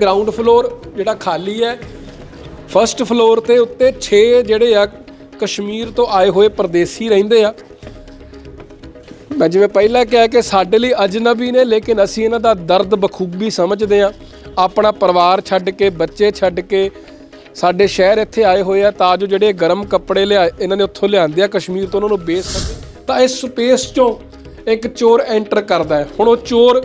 Ground floor ਜਿਹੜਾ ਖਾਲੀ ਹੈ ਫਰਸਟ ਫਲੋਰ ਤੇ ਉੱਤੇ 6 ਜਿਹੜੇ ਆ ਕਸ਼ਮੀਰ ਤੋਂ ਆਏ ਹੋਏ ਪਰਦੇਸੀ ਰਹਿੰਦੇ ਆ। ਮੈਂ ਜਿਵੇਂ ਪਹਿਲਾਂ ਕਿਹਾ ਕਿ ਸਾਡੇ ਲਈ ਅਜਨਬੀ ਨੇ, ਲੇਕਿਨ ਅਸੀਂ ਇਹਨਾਂ ਦਾ ਦਰਦ ਬਖੂਬੀ ਸਮਝਦੇ ਆ ਆਪਣਾ ਪਰਿਵਾਰ ਛੱਡ ਕੇ, ਬੱਚੇ ਛੱਡ ਕੇ ਸਾਡੇ ਸ਼ਹਿਰ ਇੱਥੇ ਆਏ ਹੋਏ ਆ, ਤਾਂ ਜੋ ਜਿਹੜੇ ਗਰਮ ਕੱਪੜੇ ਲਿਆ ਇਹਨਾਂ ਨੇ ਉੱਥੋਂ ਲਿਆਂਦੇ ਆ ਕਸ਼ਮੀਰ ਤੋਂ ਉਹਨਾਂ ਨੂੰ ਵੇਚ ਸਕੇ। ਤਾਂ ਇਸ ਸਪੇਸ ਚੋਂ ਇੱਕ ਚੋਰ ਐਂਟਰ ਕਰਦਾ ਹੈ। ਹੁਣ ਉਹ ਚੋਰ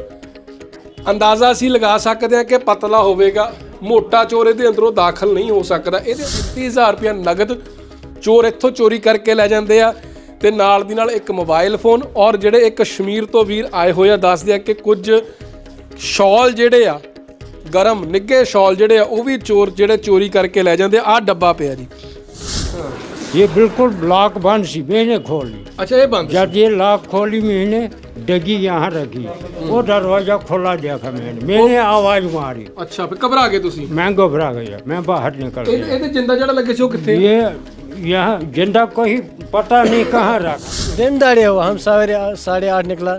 ਅੰਦਾਜ਼ਾ ਅਸੀਂ ਲਗਾ ਸਕਦੇ ਹਾਂ ਕਿ ਪਤਲਾ ਹੋਵੇਗਾ ਮੋਟਾ ਚੋਰ ਇਹਦੇ ਅੰਦਰੋਂ ਦਾਖਲ ਨਹੀਂ ਹੋ ਸਕਦਾ ਇਹਦੇ 30000 ਰੁਪਏ ਨਗਦ ਚੋਰ ਇੱਥੋਂ ਚੋਰੀ ਕਰਕੇ ਲੈ ਜਾਂਦੇ ਆ ਤੇ ਨਾਲ ਦੀ ਨਾਲ ਇੱਕ ਮੋਬਾਈਲ ਫੋਨ ਔਰ ਜਿਹੜੇ ਇੱਕ ਕਸ਼ਮੀਰ ਤੋਂ ਵੀਰ ਆਏ ਹੋਏ ਆ ਦੱਸਦੇ ਆ ਕਿ ਕੁਝ ਸ਼ਾਲ ਜਿਹੜੇ ਆ ਗਰਮ ਨਿੱਗੇ ਸ਼ਾਲ ਜਿਹੜੇ ਆ ਉਹ ਵੀ ਚੋਰ ਜਿਹੜੇ ਚੋਰੀ ਕਰਕੇ ਲੈ ਜਾਂਦੇ ਆ ਆਹ ਡੱਬਾ ਪਿਆ ਜੀ ये बिल्कुल लॉक बंद सी मैंने खोली ਅੱਛਾ ਇਹ ਬੰਦ जब ये लॉक खोली मैंने डगी यहाँ रखी वो दरवाजा खोला देखा मैंने मैंने आवाज मारी ਅੱਛਾ ਫਿਰ ਘਬਰਾ ਗਏ ਤੁਸੀਂ मैं घबरा गया मैं बाहर निकल ਇਹ- गया ਇਹਦੇ ਜਿੰਦਾ ਜਿਹੜਾ ਲੱਗੇ ਸੀ ਉਹ ਕਿੱਥੇ ये यहाँ जिंदा कोई पता नहीं कहाँ रखा दिन दाड़े हुआ हम साढ़े साढ़े आठ निकला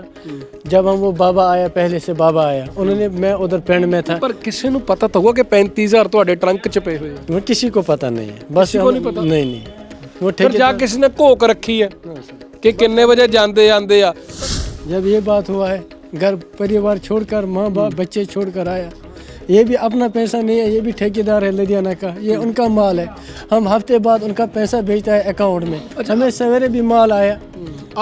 जब हम वो बाबा आया पहले से बाबा आया उन्होंने मैं उधर पेंड में था ਪਰ ਕਿਸੇ ਨੂੰ ਪਤਾ ਤਾਂ ਹੋਊਗਾ ਕਿ 35000 ਤੁਹਾਡੇ ਟਰੰਕ 'ਚ ਪਏ ਹੋਏ ਆ वो किसी को पता नहीं है बस को हम- नहीं पता? नहीं नहीं वो ਫਿਰ ਜਾ ठेकेदार ਕਿਸੇ ਨੇ ਘੋਕ ਰੱਖੀ ਹੈ ਕਿ ਕਿੰਨੇ ਵਜੇ ਜਾਂਦੇ ਆਂਦੇ ਆ جب یہ بات ہوا ہے گھر پریوار چھوڑ کر ماں باپ بچے چھوڑ کر آیا۔ یہ بھی اپنا پیسہ نہیں ہے یہ بھی ٹھیکے دار ہے لدھیانہ کا۔ یہ ان کا مال ہے۔ ہم ہفتے بعد ان کا پیسہ بھیجتا ہے اکاؤنٹ میں۔ اچھا۔ ہمیں سویرے بھی مال آیا۔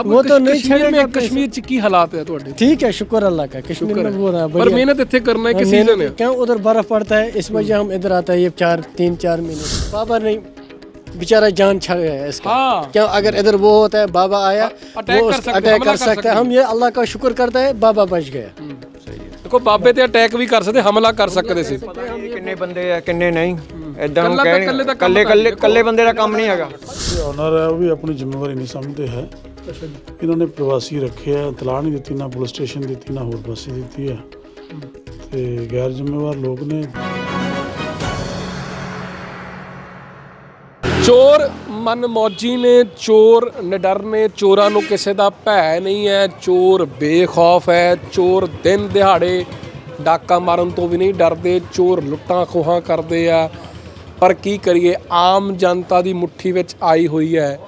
وہ تو نہیں چھڑے میں کشمیر چکی حالات ہے ٹھیک ہے شکر اللہ کا۔ کشمیر میں وہ رہا پر محنت اتھے کرنا ہے کسی نے کیوں؟ ادھر برف پڑتا ہے اس وجہ ہم ادھر آتا ہے یہ چار تین چار مہینے۔ بابا نہیں۔ बेचारा जान छड़ गया इसका हाँ क्यों अगर इधर वो होता है बाबा आया अटैक वो कर उस- सकते, अटैक हमला कर कर सकता सकते है हम ये अल्लाह का शुक्र करता है बाबा बच गया ਦੇਖੋ ਬਾਬੇ ਤੇ ਅਟੈਕ ਵੀ ਕਰ ਸਕਦੇ ਹਮਲਾ ਕਰ ਸਕਦੇ ਸੀ ਕਿੰਨੇ ਬੰਦੇ ਆ ਕਿੰਨੇ ਨਹੀਂ ਇਦਾਂ ਕੱਲਾ ਤਾਂ ਕਹਿ ਇਕੱਲੇ ਦਾ ਕੰਮ ਕੱਲੇ ਕਰ ਕੱਲੇ ਕੱਲੇ ਬੰਦੇ ਦਾ ਕੰਮ ਨਹੀਂ ਹੈਗਾ ਓਨਰ ਹੈ ਉਹ ਵੀ ਆਪਣੀ ਜ਼ਿੰਮੇਵਾਰੀ ਨਹੀਂ ਸਮਝਦੇ ਹੈ ਇਹਨਾਂ ਨੇ ਪ੍ਰਵਾਸੀ ਰੱਖਿਆ ਇਤਲਾਹ ਨਹੀਂ ਦਿੱਤੀ ਨਾ ਪੁਲਿਸ ਸਟੇਸ਼ਨ ਦਿੱਤੀ ਨਾ ਹੋਰ ਪਾਸੇ ਦਿੱਤੀ ਹੈ ਤੇ ਗੈਰ ਜ਼ਿੰਮੇਵਾਰ ਲੋਕ ਨੇ ਚੋਰ ਮਨਮੌਜੀ ਨੇ, ਚੋਰ ਨਿਡਰ ਨੇ ਚੋਰਾਂ ਨੂੰ ਕਿਸੇ ਦਾ ਭੈ ਨਹੀਂ ਹੈ। ਚੋਰ ਬੇਖੌਫ ਹੈ, ਚੋਰ ਦਿਨ ਦਿਹਾੜੇ ਡਾਕਾ ਮਾਰਨ ਤੋਂ ਵੀ ਨਹੀਂ ਡਰਦੇ, ਚੋਰ ਲੁੱਟਾਂ ਖੋਹਾਂ ਕਰਦੇ ਆ। ਪਰ ਕੀ ਕਰੀਏ, ਆਮ ਜਨਤਾ ਦੀ ਮੁੱਠੀ ਵਿੱਚ ਆਈ ਹੋਈ ਹੈ।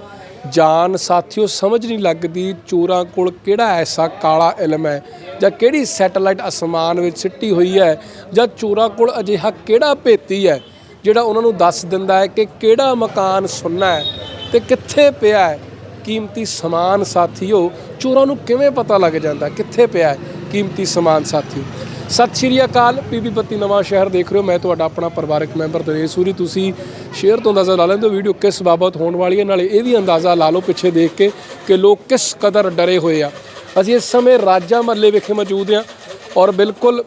ਜਾਨ ਸਾਥੀਓ, ਸਮਝ ਨਹੀਂ ਲੱਗਦੀ ਚੋਰਾਂ ਕੋਲ ਕਿਹੜਾ ਐਸਾ ਕਾਲਾ ਇਲਮ ਹੈ ਜਾਂ ਕਿਹੜੀ ਸੈਟੇਲਾਈਟ ਅਸਮਾਨ ਵਿੱਚ ਸਿੱਟੀ ਹੋਈ ਹੈ ਜਾਂ ਚੋਰਾਂ ਕੋਲ ਅਜਿਹਾ ਕਿਹੜਾ ਭੇਤੀ ਹੈ। ਜਿਹੜਾ ਉਹਨਾਂ ਨੂੰ ਦੱਸ ਦਿੰਦਾ ਹੈ ਕਿ ਕਿਹੜਾ ਮਕਾਨ ਸੁੰਨਾ ਹੈ ਤੇ ਕਿੱਥੇ ਪਿਆ ਹੈ। ਕੀਮਤੀ ਸਮਾਨ ਸਾਥੀਓ, ਚੋਰਾਂ ਨੂੰ ਕਿਵੇਂ ਪਤਾ ਲੱਗ ਜਾਂਦਾ ਕਿੱਥੇ ਪਿਆ ਹੈ ਕੀਮਤੀ ਸਮਾਨ ਸਾਥੀਓ? ਸਤਿ ਸ਼੍ਰੀ ਅਕਾਲ ਪੀਪੀ ਬੱਤੀ ਨਵਾਂ ਸ਼ਹਿਰ ਦੇਖ ਰਹੇ ਹੋ। ਮੈਂ ਤੁਹਾਡਾ ਆਪਣਾ ਪਰਿਵਾਰਕ ਮੈਂਬਰ ਦਨੇਸ਼ ਸੂਰੀ। ਤੁਸੀਂ ਸ਼ੇਅਰ ਤੋਂ ਅੰਦਾਜ਼ਾ ਲਾ ਲੈਂਦੇ ਹੋ, ਵੀਡੀਓ ਕਿਸ ਬਾਬਤ ਹੋਣ ਵਾਲੀ ਹੈ। ਨਾਲੇ ਇਹ ਵੀ ਅੰਦਾਜ਼ਾ ਲਾ ਲਓ ਪਿੱਛੇ ਦੇਖ ਕੇ ਕਿ ਲੋਕ ਕਿਸ ਕਦਰ ਡਰੇ ਹੋਏ ਆ। ਅਸੀਂ ਇਸ ਸਮੇਂ ਰਾਜਾ ਮੱਲੇ ਵਿਖੇ ਮੌਜੂਦ ਹਾਂ ਔਰ ਬਿਲਕੁਲ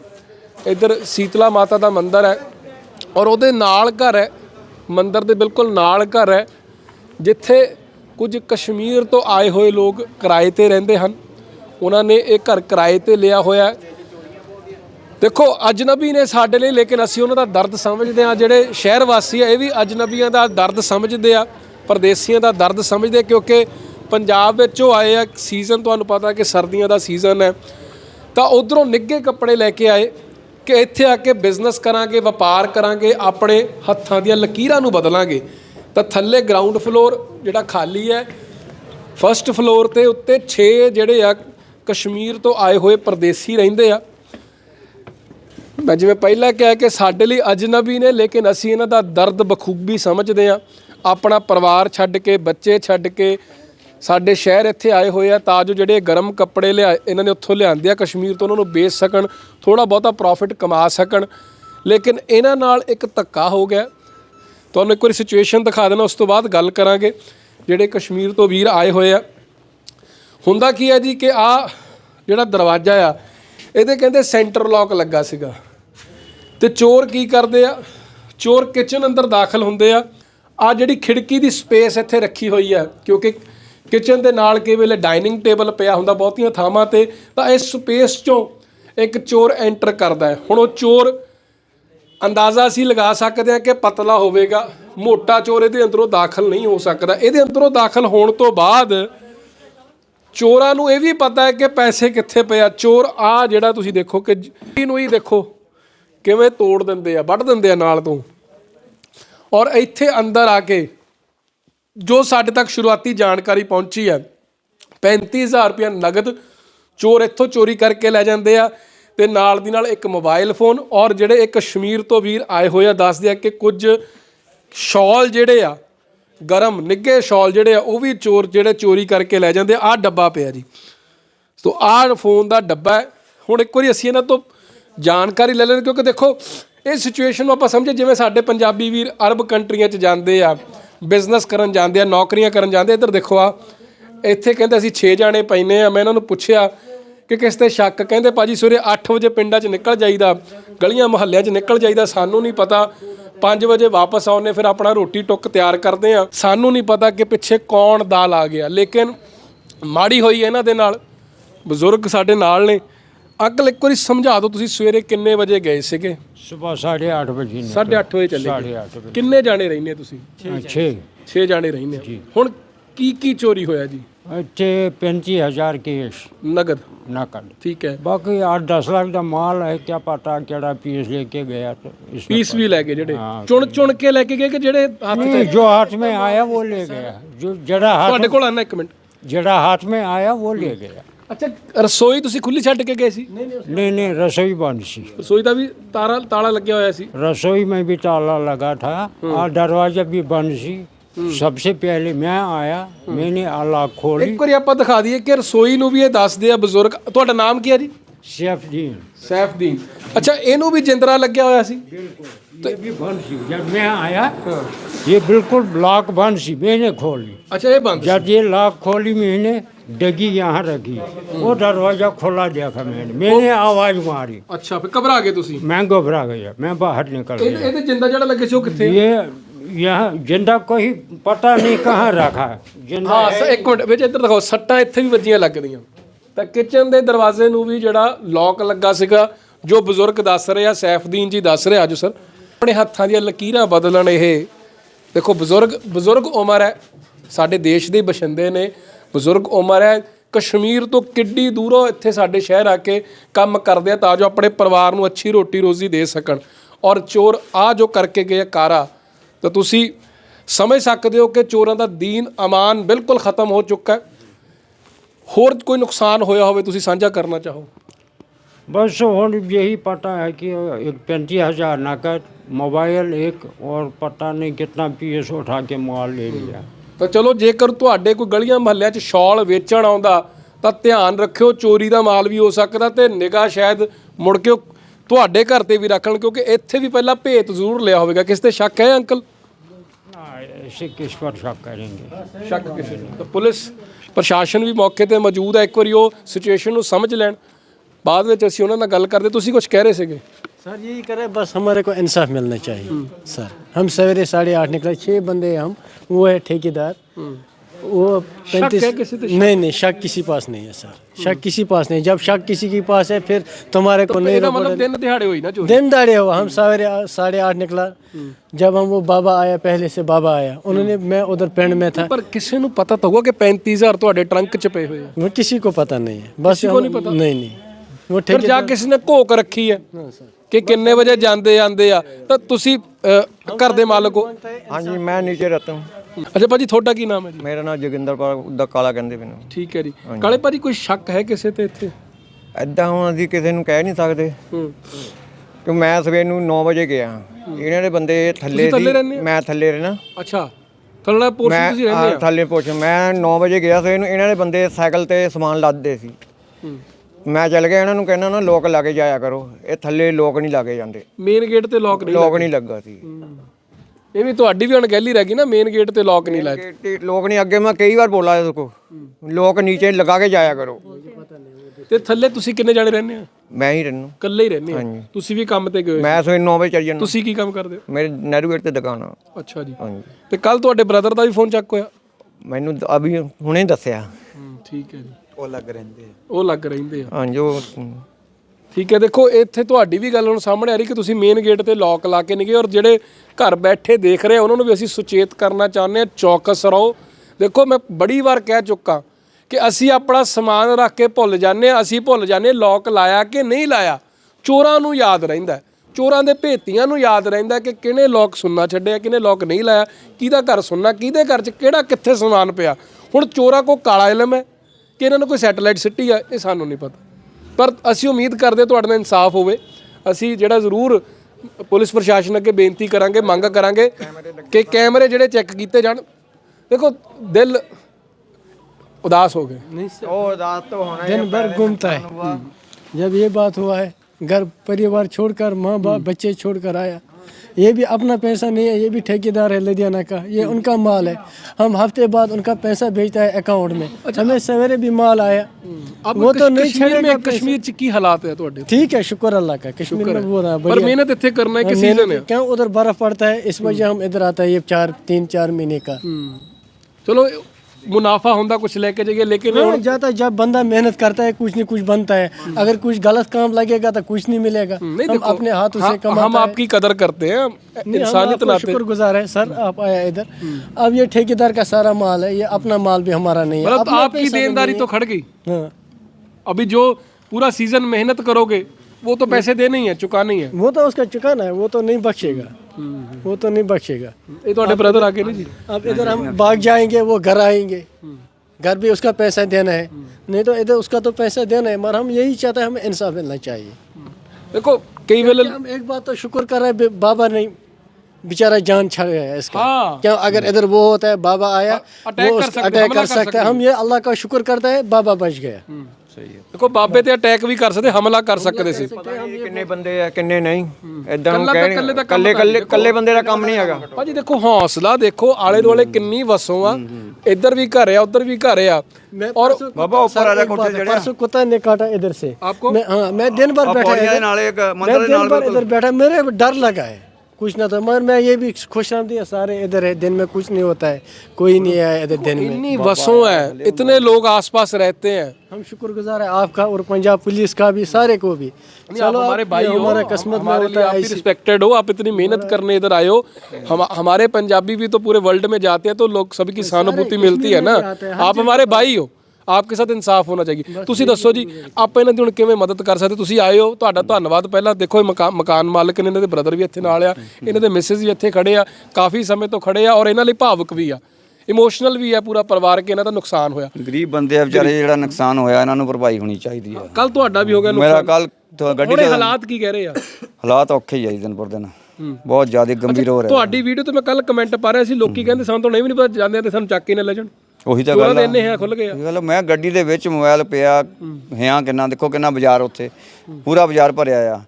ਇੱਧਰ ਸੀਤਲਾ ਮਾਤਾ ਦਾ ਮੰਦਿਰ ਹੈ। ਔਰ ਉਹਦੇ ਨਾਲ ਘਰ ਹੈ, ਮੰਦਿਰ ਦੇ ਬਿਲਕੁਲ ਨਾਲ ਘਰ ਹੈ, ਜਿੱਥੇ ਕੁਝ ਕਸ਼ਮੀਰ ਤੋਂ ਆਏ ਹੋਏ ਲੋਕ ਕਿਰਾਏ ਤੇ ਰਹਿੰਦੇ ਹਨ। ਉਹਨਾਂ ਨੇ ਇਹ ਘਰ ਕਿਰਾਏ ਤੇ ਲਿਆ ਹੋਇਆ ਹੈ। ਦੇਖੋ, ਅਜਨਬੀ ਨੇ ਸਾਡੇ ਲਈ, ਲੇਕਿਨ ਅਸੀਂ ਉਹਨਾਂ ਦਾ ਦਰਦ ਸਮਝਦੇ ਆ ਜਿਹੜੇ ਸ਼ਹਿਰ ਵਾਸੀ ਆ, ਇਹ ਵੀ ਅਜਨਬੀਆਂ ਦਾ ਦਰਦ ਸਮਝਦੇ ਆ, ਪਰਦੇਸੀਆਂ ਦਾ ਦਰਦ ਸਮਝਦੇ ਕਿਉਂਕਿ ਪੰਜਾਬ ਵਿੱਚ ਉਹ ਆਏ ਆ। ਸੀਜ਼ਨ ਤੁਹਾਨੂੰ ਪਤਾ ਕਿ ਸਰਦੀਆਂ ਦਾ ਸੀਜ਼ਨ ਹੈ। ਤਾਂ ਉਧਰੋਂ ਨਿੱਗੇ ਕੱਪੜੇ ਲੈ ਕੇ ਆਏ। ਕਿ ਇੱਥੇ ਆ ਕੇ ਬਿਜ਼ਨਸ ਕਰਾਂਗੇ, ਵਪਾਰ ਕਰਾਂਗੇ, ਆਪਣੇ ਹੱਥਾਂ ਦੀਆਂ ਲਕੀਰਾਂ ਨੂੰ ਬਦਲਾਂਗੇ। ਤਾਂ ਥੱਲੇ ਗਰਾਊਂਡ ਫਲੋਰ ਜਿਹੜਾ ਖਾਲੀ ਹੈ ਫਰਸਟ ਫਲੋਰ ਤੇ ਉੱਤੇ 6 ਜਿਹੜੇ ਆ ਕਸ਼ਮੀਰ ਤੋਂ ਆਏ ਹੋਏ ਪਰਦੇਸੀ ਰਹਿੰਦੇ ਆ। ਮੈਂ ਜਿਵੇਂ ਪਹਿਲਾਂ ਕਿਹਾ ਕਿ ਸਾਡੇ ਲਈ ਅਜਨਬੀ ਨੇ, ਲੇਕਿਨ ਅਸੀਂ ਇਹਨਾਂ ਦਾ ਦਰਦ ਬਖੂਬੀ ਸਮਝਦੇ ਆ ਆਪਣਾ ਪਰਿਵਾਰ ਛੱਡ ਕੇ, ਬੱਚੇ ਛੱਡ ਕੇ ਸਾਡੇ ਸ਼ਹਿਰ ਇੱਥੇ ਆਏ ਹੋਏ ਆ ਤਾਂ ਜੋ ਜਿਹੜੇ ਗਰਮ ਕੱਪੜੇ ਲਿਆ ਇਹਨਾਂ ਨੇ ਉੱਥੋਂ ਲਿਆਂਦੇ ਆ, ਕਸ਼ਮੀਰ ਤੋਂ ਉਹਨਾਂ ਨੂੰ ਵੇਚ ਸਕਣ ਥੋੜਾ ਬਹੁਤਾ ਪ੍ਰੋਫਿਟ ਕਮਾ ਸਕਣ। ਲੇਕਿਨ ਇਹਨਾਂ ਨਾਲ ਇੱਕ ਧੱਕਾ ਹੋ ਗਿਆ। ਤੁਹਾਨੂੰ ਇੱਕ ਵਾਰੀ ਸਿਚੁਏਸ਼ਨ ਦਿਖਾ ਦੇਣਾ, ਉਸ ਤੋਂ ਬਾਅਦ ਗੱਲ ਕਰਾਂਗੇ। ਜਿਹੜੇ ਕਸ਼ਮੀਰ ਤੋਂ ਵੀਰ ਆਏ ਹੋਏ ਆ। ਹੁੰਦਾ ਕੀ ਹੈ ਜੀ ਕਿ ਆ ਜਿਹੜਾ ਦਰਵਾਜ਼ਾ ਆ, ਇਹਦੇ ਕਹਿੰਦੇ ਸੈਂਟਰ ਲੌਕ ਲੱਗਾ ਸੀਗਾ। ਤੇ ਚੋਰ ਕੀ ਕਰਦੇ ਆ? ਚੋਰ ਕਿਚਨ ਅੰਦਰ ਦਾਖਲ ਹੁੰਦੇ ਆ। ਆ ਜਿਹੜੀ ਖਿੜਕੀ ਦੀ ਸਪੇਸ ਇੱਥੇ ਰੱਖੀ ਹੋਈ ਆ, ਕਿਉਂਕਿ ਕਿਚਨ ਦੇ ਨਾਲ ਕਈ ਵੇਲੇ ਡਾਈਨਿੰਗ ਟੇਬਲ ਪਿਆ ਹੁੰਦਾ ਬਹੁਤੀਆਂ ਥਾਵਾਂ ਤੇ, ਤਾਂ ਇਸ ਸਪੇਸ ਚੋਂ ਇੱਕ ਚੋਰ ਐਂਟਰ ਕਰਦਾ ਹੈ। ਹੁਣ ਉਹ ਚੋਰ ਅੰਦਾਜ਼ਾ ਅਸੀਂ ਲਗਾ ਸਕਦੇ ਹਾਂ ਕਿ ਪਤਲਾ ਹੋਵੇਗਾ। ਮੋਟਾ ਚੋਰ ਇਹਦੇ ਅੰਦਰੋਂ ਦਾਖਲ ਨਹੀਂ ਹੋ ਸਕਦਾ। ਇਹਦੇ ਅੰਦਰੋਂ ਦਾਖਲ ਹੋਣ ਤੋਂ ਬਾਅਦ ਚੋਰਾਂ ਨੂੰ ਇਹ ਵੀ ਪਤਾ ਹੈ ਕਿ ਪੈਸੇ ਕਿੱਥੇ ਪਏ ਆ। ਚੋਰ, ਆ ਜਿਹੜਾ ਤੁਸੀਂ ਦੇਖੋ ਕਿ ਇਹਨੂੰ ਹੀ ਦੇਖੋ, ਕਿਵੇਂ ਤੋੜ ਦਿੰਦੇ ਆ, ਵੱਢ ਦਿੰਦੇ ਆ ਨਾਲ ਤੋਂ। ਔਰ ਇੱਥੇ ਅੰਦਰ ਆ ਕੇ ਜੋ ਸਾਡੇ ਤੱਕ ਸ਼ੁਰੂਆਤੀ ਜਾਣਕਾਰੀ ਪਹੁੰਚੀ ਹੈ 35000 ਰੁਪਏ ਨਗਦ ਚੋਰ ਇੱਥੋਂ ਚੋਰੀ ਕਰਕੇ ਲੈ ਜਾਂਦੇ ਆ ਤੇ ਨਾਲ ਦੀ ਨਾਲ ਇੱਕ ਮੋਬਾਈਲ ਫੋਨ ਔਰ ਜਿਹੜੇ ਇੱਕ ਕਸ਼ਮੀਰ ਤੋਂ ਵੀਰ ਆਏ ਹੋਏ ਆ ਦੱਸਦੇ ਆ ਕਿ ਕੁਝ ਸ਼ਾਲ ਜਿਹੜੇ ਆ, ਗਰਮ ਨਿੱਗੇ ਸ਼ਾਲ ਜਿਹੜੇ ਆ, ਉਹ ਵੀ ਚੋਰ ਜਿਹੜੇ ਚੋਰੀ ਕਰਕੇ ਲੈ ਜਾਂਦੇ ਆ। ਆਹ ਡੱਬਾ ਪਿਆ ਜੀ। ਸੋ ਆਹ ਫੋਨ ਦਾ ਡੱਬਾ ਹੈ। ਹੁਣ ਇੱਕ ਵਾਰੀ ਅਸੀਂ ਇਹਨਾਂ ਤੋਂ ਜਾਣਕਾਰੀ ਲੈ ਲੈਣ ਕਿਉਂਕਿ ਦੇਖੋ ਇਹ ਸਿਚੁਏਸ਼ਨ ਨੂੰ ਆਪਾਂ ਸਮਝੇ, ਜਿਵੇਂ ਸਾਡੇ ਪੰਜਾਬੀ ਵੀਰ ਅਰਬ ਕੰਟਰੀਆਂ 'ਚ ਜਾਂਦੇ ਆ ਬਿਜ਼ਨਸ ਕਰਨ ਜਾਂਦੇ ਆ, ਨੌਕਰੀਆਂ ਕਰਨ ਜਾਂਦੇ ਇੱਧਰ ਦੇਖੋ ਆ, ਇੱਥੇ ਕਹਿੰਦੇ ਅਸੀਂ 6 ਜਾਣੇ ਪੈਨੇ ਆ। ਮੈਂ ਇਹਨਾਂ ਨੂੰ ਪੁੱਛਿਆ ਕਿ ਕਿਸ ਤੇ ਸ਼ੱਕ? ਕਹਿੰਦੇ ਭਾਜੀ ਸਵੇਰੇ 8 ਵਜੇ ਪਿੰਡਾਂ 'ਚ ਨਿਕਲ ਜਾਈਦਾ, ਗਲੀਆਂ ਮੁਹੱਲਿਆਂ 'ਚ ਨਿਕਲ ਜਾਈਦਾ, ਸਾਨੂੰ ਨਹੀਂ ਪਤਾ। 5 ਵਜੇ ਵਾਪਸ ਆਉਨੇ ਫਿਰ ਆਪਣਾ ਰੋਟੀ ਟੁੱਕ ਤਿਆਰ ਕਰਦੇ ਆ। ਸਾਨੂੰ ਨਹੀਂ ਪਤਾ ਕਿ ਪਿੱਛੇ ਕੌਣ ਦਾਲ ਆ ਗਿਆ। ਲੇਕਿਨ ਮਾੜੀ ਹੋਈ ਇਹਨਾਂ ਦੇ ਨਾਲ, ਬਜ਼ੁਰਗ ਸਾਡੇ ਨਾਲ ਨੇ। ਅੰਕਲ ਇੱਕ ਵਾਰੀ ਸਮਝਾ ਦਿਓ ਤੁਸੀਂ ਸਵੇਰੇ ਕਿੰਨੇ ਵਜੇ ਗਏ ਸੀਗੇ सुबह साढ़े आठ बजे निकले। 8:30 ਵਜੇ ਚੱਲੇ साढ़े ਗਏ आठ बजे ਕਿੰਨੇ ਜਾਣੇ ਰਹਿੰਦੇ ਤੁਸੀਂ हाँ, छः 6 ਜਾਣੇ ਰਹਿੰਦੇ ਆ ਹੁਣ ਕੀ ਕੀ ਚੋਰੀ ਹੋਇਆ ਜੀ अच्छे पैंतीस हजार केस ਨਗਦ नकद ਠੀਕ ਹੈ बाकी आठ दस लाख का माल है क्या पता केड़ा पीस लेके गया तो इसमें ਪੀਸ ਵੀ ਲੈ ਗਏ ਜਿਹੜੇ ਹਾਂ, ਚੁਣ ਚੁਣ ਕੇ ਲੈ ਕੇ ਗਏ ਕਿ ਜਿਹੜੇ ਹੱਥ नहीं ਤੇ जो हाथ में आया वो ले गया जो जड़ा हाथ ਤੁਹਾਡੇ ਕੋਲ ਆਣਾ ਇੱਕ ਮਿੰਟ जड़ा हाथ में आया वो ले गया ਅੱਛਾ ਰਸੋਈ ਤੁਸੀਂ ਖੁੱਲੀ ਛੱਡ ਕੇ ਗਏ ਸੀ नहीं नहीं रसोई बंद सी ਰਸੋਈ ਦਾ ਵੀ ਤਾਰਾ ਤਾਲਾ ਲੱਗਿਆ ਹੋਇਆ ਸੀ रसोई में भी ताला लगा था और दरवाजा भी बंद सी सबसे पहले मैं आया मैंने अल्लाह खोली ਇੱਕ ਵਾਰੀ ਆਪਾਂ ਦਿਖਾ ਦਈਏ ਕਿ ਰਸੋਈ ਨੂੰ ਵੀ ਇਹ ਦੱਸਦੇ ਆ ਬਜ਼ੁਰਗ ਤੁਹਾਡਾ ਨਾਮ ਕੀ ਹੈ ਜੀ सैफदीन ਸੈਫਦੀਨ ਅੱਛਾ ਇਹਨੂੰ ਵੀ ਜਿੰਦਰਾ ਲੱਗਿਆ ਹੋਇਆ ਸੀ ये भी बंद सी जब मैं आया ये बिल्कुल ब्लॉक बंद सी मैंने खोली ਅੱਛਾ ਇਹ ਬੰਦ जब ये लॉक खोली मैंने डगी यहाँ रखी वो दरवाजा खोला देखा मैंने मैंने आवाज मारी ਅੱਛਾ ਫਿਰ ਘਬਰਾ ਗਏ ਤੁਸੀਂ मैं घबरा गया मैं बाहर निकल ਇਹ- गया ਇਹਦੇ ਜਿੰਦਾ ਜਿਹੜਾ ਲੱਗੇ ਸੀ ਉਹ ਕਿੱਥੇ ये यहाँ जिंदा कोई पता नहीं कहाँ रखा जिंदा ਹਾਂ ਸ- ਇੱਕ ਮਿੰਟ ਵਿੱਚ ਇੱਧਰ ਦਿਖਾਓ ਸੱਟਾਂ ਇੱਥੇ ਵੀ ਵੱਜੀਆਂ ਲੱਗਦੀਆਂ ਤਾਂ ਕਿਚਨ ਦੇ ਦਰਵਾਜ਼ੇ ਨੂੰ ਵੀ ਜਿਹੜਾ ਲੌਕ ਲੱਗਾ ਸੀਗਾ, ਜੋ ਬਜ਼ੁਰਗ ਦੱਸ ਰਿਹਾ, ਸੈਫਦੀਨ ਜੀ ਦੱਸ ਰਿਹਾ ਆਜੋ ਸਰ ਆਪਣੇ ਹੱਥਾਂ ਦੀਆਂ ਲਕੀਰਾਂ ਬਦਲਣ ਇਹ, ਦੇਖੋ ਬਜ਼ੁਰਗ ਬਜ਼ੁਰਗ ਉਮਰ ਹੈ, ਸਾਡੇ ਦੇਸ਼ ਦੇ ਬਸ਼ਿੰਦੇ ਨੇ, ਬਜ਼ੁਰਗ ਉਮਰ ਹੈ, ਕਸ਼ਮੀਰ ਤੋਂ ਕਿੱਡੀ ਦੂਰੋਂ ਇੱਥੇ ਸਾਡੇ ਸ਼ਹਿਰ ਆ ਕੇ ਕੰਮ ਕਰਦੇ ਆ ਤਾਂ ਜੋ ਆਪਣੇ ਪਰਿਵਾਰ ਨੂੰ ਅੱਛੀ ਰੋਟੀ ਰੋਜ਼ੀ ਦੇ ਸਕਣ। ਔਰ ਚੋਰ ਆ ਜੋ ਕਰਕੇ ਗਏ ਕਾਰਾ, ਤਾਂ ਤੁਸੀਂ ਸਮਝ ਸਕਦੇ ਹੋ ਕਿ ਚੋਰਾਂ ਦਾ ਦੀਨ ਅਮਾਨ ਬਿਲਕੁਲ ਖਤਮ ਹੋ ਚੁੱਕਾ ਹੈ। ਹੋਰ ਕੋਈ ਨੁਕਸਾਨ ਹੋਇਆ ਹੋਵੇ ਤੁਸੀਂ ਸਾਂਝਾ ਕਰਨਾ ਚਾਹੋ बस और यही पता है कि एक पैंतीस हजार नकद मोबाइल एक और पता नहीं कितना पीस उठा के माल ले लिया ਤਾਂ ਚਲੋ ਜੇਕਰ ਤੁਹਾਡੇ ਕੋਈ ਗਲੀਆਂ ਮਹੱਲਿਆਂ 'ਚ ਸ਼ਾਲ ਵੇਚਣ ਆਉਂਦਾ ਤਾਂ ਧਿਆਨ ਰੱਖਿਓ ਚੋਰੀ ਦਾ ਮਾਲ ਵੀ ਹੋ ਸਕਦਾ ਤੇ ਨਿਗਾਹ ਸ਼ਾਇਦ ਮੁੜ ਕੇ ਉਹ ਤੁਹਾਡੇ ਘਰ ਤੇ ਵੀ ਰੱਖਣ ਕਿਉਂਕਿ ਇੱਥੇ ਵੀ ਪਹਿਲਾਂ ਭੇਤ ਜ਼ਰੂਰ ਲਿਆ ਹੋਵੇਗਾ ਕਿਸ ਤੇ ਸ਼ੱਕ ਹੈ ਅੰਕਲ हाँ, ऐसे किस पर शक करेंगे ਸ਼ੱਕ ਕਿਸੇ ਨੂੰ ਤਾਂ ਪੁਲਿਸ ਪ੍ਰਸ਼ਾਸਨ ਵੀ ਮੌਕੇ ਤੇ ਮੌਜੂਦ ਹੈ ਇੱਕ ਵਾਰੀ ਉਹ ਸਿਚੁਏਸ਼ਨ ਨੂੰ ਸਮਝ ਲੈਣ ਬਾਅਦ ਵਿੱਚ ਅਸੀਂ ਉਹਨਾਂ ਨਾਲ ਗੱਲ ਕਰਦੇ ਤੁਸੀਂ ਕੁਝ ਕਹਿ ਰਹੇ ਸੀਗੇ सर यही करें बस हमारे को इंसाफ मिलना चाहिए सर हम सवेरे साढ़े आठ निकले छः बंदे हैं हम वो है ठेकेदार वो पैंतीस है किसी पे नहीं नहीं शक किसी पास नहीं है सर शक किसी पास नहीं जब शक किसी के पास है फिर तुम्हारे को नहीं ਇਹਦਾ रोको ਮਤਲਬ ਦਿਨ ਦਿਹਾੜੇ ਹੋਈ ਨਾ ਚੋਰੀ दिन दाड़े हुआ हम सवेरे आ- साढ़े आठ निकला जब हम वो बाबा आया पहले से बाबा आया उन्होंने मैं उधर पिंड में था ਪਰ ਕਿਸੇ ਨੂੰ ਪਤਾ ਤਾਂ ਹੋਊਗਾ ਕਿ 35000 ਤੁਹਾਡੇ ਟਰੰਕ 'ਚ ਪਏ ਹੋਏ ਆ वो किसी को पता नहीं है बस को हम- नहीं पता? नहीं नहीं वो ਫਿਰ ਜਾ ਕਿਸੇ ਨੇ ਘੋਕ ਰੱਖੀ ਹੈ ਕਿ ਕਿੰਨੇ ਵਜੇ ਜਾਂਦੇ ਆਂਦੇ ਆ ਤਾਂ ਤੁਸੀਂ ਅਹ, ਘਰ ਦੇ ਮਾਲਕ ਹੋ ਹਾਂਜੀ ਮੈਂ ਨੀਚੇ ਰਹਤਾ ਹੂੰ ਅੱਛਾ ਭਾਜੀ ਤੁਹਾਡਾ ਕੀ ਨਾਮ ਹੈ ਜੀ? ਮੇਰਾ ਨਾਮ ਜੋਗਿੰਦਰਪਾਲ ਦਾ ਕਾਲਾ ਕਹਿੰਦੇ ਮੈਨੂੰ। ਠੀਕ ਹੈ ਜੀ। ਕਾਲੇ ਭਾਜੀ ਕੋਈ ਸ਼ੱਕ ਹੈ ਕਿਸੇ ਤੇ ਇੱਥੇ? ਐਦਾਂ ਹੁਣ ਅਸੀਂ ਕਿਸੇ ਨੂੰ ਕਹਿ ਨਹੀਂ ਸਕਦੇ। ਹੂੰ। ਕਿ ਮੈਂ ਸਵੇਰ ਨੂੰ 9 ਵਜੇ ਗਿਆ। ਇਹਨਾਂ ਦੇ ਬੰਦੇ ਥੱਲੇ ਥੱਲੇ ਸੀ ਰਹਿੰਦੇ ਹੋ? ਮੈਂ ਥੱਲੇ ਰਹਿਣਾ। ਅੱਛਾ। ਥੱਲੇ ਪੋਰਸ਼ਨ ਤੁਸੀਂ ਹਾਂ, ਰਹਿੰਦੇ ਆ ਥੱਲੇ ਪੁੱਛ ਮੈਂ 9 ਵਜੇ ਗਿਆ ਸਵੇਰ ਨੂੰ ਇਹਨਾਂ ਦੇ ਬੰਦੇ ਸਾਈਕਲ ਤੇ ਸਮਾਨ ਲੱਦਦੇ ਸੀ। ਹੂੰ। ਮੈਂ ਚੱਲ ਗਿਆ ਇਹਨਾਂ ਨੂੰ ਕਹਿਣਾ ਨਾ ਲੋਕ ਲਾ ਕੇ ਜਾਇਆ ਕਰੋ। ਇਹ ਥੱਲੇ ਲੋਕ ਨਹੀਂ ਲਾਗੇ ਜਾਂਦੇ। ਮੇਨ ਗੇਟ ਤੇ ਲੋਕ ਨਹੀਂ ਲੋਕ ਨਹੀਂ ਲੱਗਾ ਸੀ। ਇਹ ਵੀ ਤੁਹਾਡੀ ਵੀ ਅਣਗਹਿਲੀ ਰਹਿ ਗਈ ਨਾ ਮੇਨ ਗੇਟ ਤੇ ਲੋਕ ਨਹੀਂ ਲਾਇਆ। ਲੋਕ ਨਹੀਂ ਅੱਗੇ ਮੈਂ ਕਈ ਵਾਰ ਬੋਲਾ ਇਹਦੇ ਕੋ ਲੋਕ ਨੀਚੇ ਲਗਾ ਕੇ ਜਾਇਆ ਕਰੋ। ਤੇ ਥੱਲੇ ਤੁਸੀਂ ਕਿੰਨੇ ਜਾਣੇ ਰਹਿੰਦੇ ਆ ਮੈਂ ਹੀ ਰਹਿਣਾ ਇਕੱਲੇ ਹੀ ਰਹਿੰਦੇ ਆ ਤੁਸੀਂ ਵੀ ਕੰਮ ਤੇ ਗਏ। ਮੈਂ ਸਵੇਰ 9 ਵਜੇ ਚੱਲ ਜਾਂਦਾ। ਤੁਸੀਂ ਕੀ ਕੰਮ ਕਰਦੇ ਹੋ? ਮੇਰੇ ਨੈਰੂਗੇਟ ਤੇ ਦੁਕਾਨ ਆ। ਅੱਛਾ ਜੀ। ਹਾਂਜੀ। ਤੇ ਕੱਲ ਤੁਹਾਡੇ ਬ੍ਰਦਰ ਦਾ ਵੀ ਫੋਨ ਚੱਕ ਹੋਇਆ? ਮੈਨੂੰ ਅਭੀ ਹੁਣੇ ਦੱਸਿਆ। ਠੀਕ ਹੈ ਜੀ। ਉਹ ਲੱਗ ਰਹਿੰਦੇ ਆ। ਉਹ ਲੱਗ ਰਹਿੰਦੇ ਆ। ਹਾਂਜੀ ਉਹ ਠੀਕ ਹੈ, ਦੇਖੋ, ਇੱਥੇ ਤੁਹਾਡੀ ਵੀ ਗੱਲ ਹੁਣ ਸਾਹਮਣੇ ਆ ਰਹੀ ਕਿ ਤੁਸੀਂ ਮੇਨ ਗੇਟ ਤੇ ਲੋਕ ਲਾ ਕੇ ਨਹੀਂ ਗਏ ਔਰ ਜਿਹੜੇ ਘਰ ਬੈਠੇ ਦੇਖ ਰਹੇ ਉਹਨਾਂ ਨੂੰ ਵੀ ਅਸੀਂ ਸੁਚੇਤ ਕਰਨਾ ਚਾਹੁੰਦੇ ਹਾਂ, ਚੌਕਸ ਰਹੋ। ਦੇਖੋ, ਮੈਂ ਬੜੀ ਵਾਰ ਕਹਿ ਚੁੱਕਾ ਕਿ ਅਸੀਂ ਆਪਣਾ ਸਮਾਨ ਰੱਖ ਕੇ ਭੁੱਲ ਜਾਂਦੇ ਹਾਂ, ਅਸੀਂ ਭੁੱਲ ਜਾਂਦੇ ਹਾਂ ਲੌਕ ਲਾਇਆ ਕਿ ਨਹੀਂ ਲਾਇਆ। ਚੋਰਾਂ ਨੂੰ ਯਾਦ ਰਹਿੰਦਾ ਚੋਰਾਂ ਦੇ ਭੇਤੀਆਂ ਨੂੰ ਯਾਦ ਰਹਿੰਦਾ ਕਿ ਕਿਹਨੇ ਲੋਕ ਸੁਣਨਾ ਛੱਡਿਆ, ਕਿਹਨੇ ਲੋਕ ਨਹੀਂ ਲਾਇਆ, ਕਿਹਦਾ ਘਰ ਸੁਣਨਾ ਕਿਹਦੇ ਘਰ 'ਚ ਕਿਹੜਾ ਕਿੱਥੇ ਸਮਾਨ ਪਿਆ। ਹੁਣ ਚੋਰਾਂ ਕੋ ਕਾਲਾ ਇਲਮ ਹੈ ਕਿ ਇਹਨਾਂ ਨੂੰ ਕੋਈ ਸੈਟੇਲਾਈਟ ਸਿੱਟੀ ਆ, ਇਹ ਸਾਨੂੰ ਨਹੀਂ ਪਤਾ। ਪਰ ਅਸੀਂ ਉਮੀਦ ਕਰਦੇ ਹਾਂ ਤੁਹਾਡੇ ਨਾਲ ਇਨਸਾਫ ਹੋਵੇ ਅਸੀਂ ਜਿਹੜਾ ਜ਼ਰੂਰ ਪੁਲਿਸ ਪ੍ਰਸ਼ਾਸਨ ਅੱਗੇ ਬੇਨਤੀ ਕਰਾਂਗੇ ਮੰਗ ਕਰਾਂਗੇ ਕਿ ਕੈਮਰੇ ਜਿਹੜੇ ਚੈੱਕ ਕੀਤੇ ਜਾਣ ਦੇਖੋ ਦਿਲ ਉਦਾਸ ਹੋ ਗਏ ਉਹ ਦਾਤ ਤੋਂ ਹੋਣਾ दिन भर घूमता है जब ये बात हुआ है घर परिवार छोड़कर माँ बाप बच्चे छोड़कर आया یہ بھی اپنا پیسہ نہیں ہے یہ بھی ٹھیکے دار ہے لدھیانہ کا یہ ان کا مال ہے۔ ہم ہفتے بعد ان کا پیسہ بھیجتا ہے اکاؤنٹ میں۔ اچھا۔ ہمیں سویرے بھی مال آیا۔ وہ تو نہیں چھڑے میں کشمیر چکی حالات ہے ٹھیک ہے شکر اللہ کا کشمیر میں بہت ہے پر محنت اتھے کرنا ہے کہ سیزن ہے۔ کیوں؟ ادھر برف پڑتا ہے اس وجہ ہم۔ ادھر آتا ہے یہ چار تین چار مہینے کا۔ چلو منافع ہوتا کچھ لے کے جائیے لیکن ہاں، جاتا جب بندہ محنت کرتا ہے کچھ نہ کچھ بنتا ہے۔ ہاں۔ اگر کچھ غلط کام لگے گا تو کچھ نہیں ملے گا۔ ہم اپنے ہاتھوں سے ہاں، ہم آپ کی قدر کرتے ہیں انسانیت شکر گزار ہے سر آپ آیا ادھر۔ اب یہ ٹھیکیدار کا سارا مال ہے یہ اپنا مال بھی ہمارا نہیں ہے۔ مطلب آپ کی دینداری تو کھڑ گئی۔ ابھی جو پورا سیزن محنت کرو گے وہ تو پیسے دینے ہی ہیں چکانے ہی ہیں۔ وہ تو اس کا چکانا ہے وہ تو نہیں بخشے گا۔ وہ تو نہیں بخشے گا۔ یہ تو بردر آ کے نہیں جی۔ اب ادھر ہم باغ جائیں گے وہ گھر آئیں گے۔ گھر بھی اس کا پیسہ دینا ہے۔ نہیں تو ادھر اس کا تو پیسہ دینا ہے مگر ہم یہی چاہتے ہیں ہمیں انصاف ملنا چاہیے۔ دیکھو کئی ویل ہم ایک بات تو شکر کر رہے ہیں بابا نہیں بیچارہ جان چھڑ گیا ہے اس کا۔ ہاں۔ کیا اگر ادھر وہ ہوتا ہے بابا آیا وہ اٹیک کر سکتا ہے۔ ہم یہ اللہ کا شکر کرتا ہے بابا بچ گیا۔ ਦੇਖੋ ਬਾਬੇ ਤੇ ਅਟੈਕ ਵੀ ਕਰ ਸਕਦੇ ਹਮਲਾ ਕਰ ਸਕਦੇ ਸੀ। ਕਿੰਨੇ ਬੰਦੇ ਆ ਕਿੰਨੇ ਨਹੀਂ। ਐਦਾਂ ਕਹਿੰਦੇ ਕੱਲੇ ਕੱਲੇ ਕੱਲੇ ਬੰਦੇ ਦਾ ਕੰਮ ਨਹੀਂ ਹੈਗਾ। ਭਾਜੀ ਦੇਖੋ ਹੌਸਲਾ ਦੇਖੋ ਆਲੇ ਦੁਆਲੇ ਕਿੰਨੀ ਵਸੋਂ ਆ। ਇੱਧਰ ਵੀ ਘਰ ਆ ਉੱਧਰ ਵੀ ਘਰ ਆ। ਔਰ ਬਾਬਾ ਉੱਪਰ ਆ ਜਾ ਕੋਠੇ ਚੜਿਆ ਪਰਸੋਂ ਕੁੱਤਾ ਨੇ ਕਾਟਾ ਇਧਰ ਸੇ। ਮੈਂ ਹਾਂ ਮੈਂ ਦਿਨ ਭਰ ਬੈਠਾ ਹਾਂ ਨਾਲੇ ਇੱਕ ਮੰਦਰ ਨਾਲ ਬੈਠਾ ਮੇਰੇ ਡਰ ਲਗਾ ਹੈ। کچھ نہ تھا مگر میں یہ بھی خوش آمدید سارے ادھر ہے دن میں کچھ نہیں ہوتا ہے کوئی نہیں ہے ادھر دن میں۔ اتنی بسوں ہیں اتنے لوگ آس پاس رہتے ہیں۔ ہم شکر گزار ہیں آپ کا اور پنجاب پولیس کا بھی سارے کو بھی۔ چلو ہمارے بھائی ہو ہمارا قسمت میں ہوتا ہے آپ رسپیکٹڈ ہو آپ اتنی محنت کرنے ادھر آئے ہو۔ ہمارے پنجابی بھی تو پورے ورلڈ میں جاتے ہیں تو لوگ سب کی سہانبھوتی ملتی ہے نا۔ آپ ہمارے بھائی ہو۔ ਆਪਕੇ ਸਾਥ ਇਨਸਾਫ ਹੋਣਾ ਚਾਹੀਦਾ। ਤੁਸੀਂ ਦੱਸੋ ਜੀ ਆਪਾਂ ਇਹਨਾਂ ਦੀ ਹੁਣ ਕਿਵੇਂ ਮਦਦ ਕਰ ਸਕਦੇ? ਤੁਸੀਂ ਆਏ ਹੋ ਤੁਹਾਡਾ ਧੰਨਵਾਦ ਪਹਿਲਾਂ। ਦੇਖੋ ਇਹ ਮਕਾਨ ਮਾਲਕ ਨੇ ਇਹਨਾਂ ਦੇ ਬ੍ਰਦਰ ਵੀ ਇੱਥੇ ਨਾਲ ਆ ਇਹਨਾਂ ਦੇ ਮਿਸਿਸ ਵੀ ਇੱਥੇ ਖੜੇ ਆ ਕਾਫੀ ਸਮੇਂ ਤੋਂ ਖੜੇ ਆ ਔਰ ਇਹਨਾਂ ਲਈ ਭਾਵੁਕ ਵੀ ਆ। ਇਮੋਸ਼ਨਲ ਵੀ ਆ ਪੂਰਾ ਪਰਿਵਾਰ ਕਿ ਇਹਨਾਂ ਦਾ ਨੁਕਸਾਨ ਹੋਇਆ। ਗਰੀਬ ਬੰਦੇ ਆ ਵਿਚਾਰੇ ਜਿਹੜਾ ਨੁਕਸਾਨ ਹੋਇਆ ਇਹਨਾਂ ਨੂੰ ਭਰਪਾਈ ਹੋਣੀ ਚਾਹੀਦੀ ਹੈ ਕੱਲ ਤੁਹਾਡਾ ਵੀ ਹੋ ਗਿਆ ਮੇਰਾ ਕੱਲ ਗੱਡੀ ਹੁਣੇ ਹਾਲਾਤ ਕੀ ਕਹਿ ਰਹੇ ਆ? ਹਾਲਾਤ ਔਖੇ ਹੀ ਆ ਇਸ ਦਿਨ ਪਰ ਦਿਨ ਬਹੁਤ ਜ਼ਿਆਦਾ ਗੰਭੀਰ ਹੋ ਰਹੇ। ਤੁਹਾਡੀ ਵੀਡੀਓ ਤੇ ਮੈਂ ਕੱਲ ਕਮੈਂਟ ਪਾ ਰਿਹਾ ਸੀ ਲੋਕੀ ਕਹਿੰਦੇ ਸਾਨੂੰ ਤਾਂ ਨਹੀਂ ਵੀ ਨਹੀਂ ਪਤਾ ਜਾਂਦੇ ਤੇ ਸਾਨੂੰ ਚੱਕ ਕੇ ਉਹੀ ਤਾਂ ਗੱਲ ਉਹਨਾਂ ਦੇ ਆ। ਖੁੱਲ ਗਏ ਆ। ਗੱਲ ਮੈਂ ਗੱਡੀ ਦੇ ਵਿੱਚ ਮੋਬਾਈਲ ਪਿਆ ਹਿਆਂ ਕਿੰਨਾ ਦੇਖੋ ਕਿੰਨਾ ਬਾਜ਼ਾਰ ਉੱਥੇ ਪੂਰਾ ਬਾਜ਼ਾਰ ਭਰਿਆ ਆ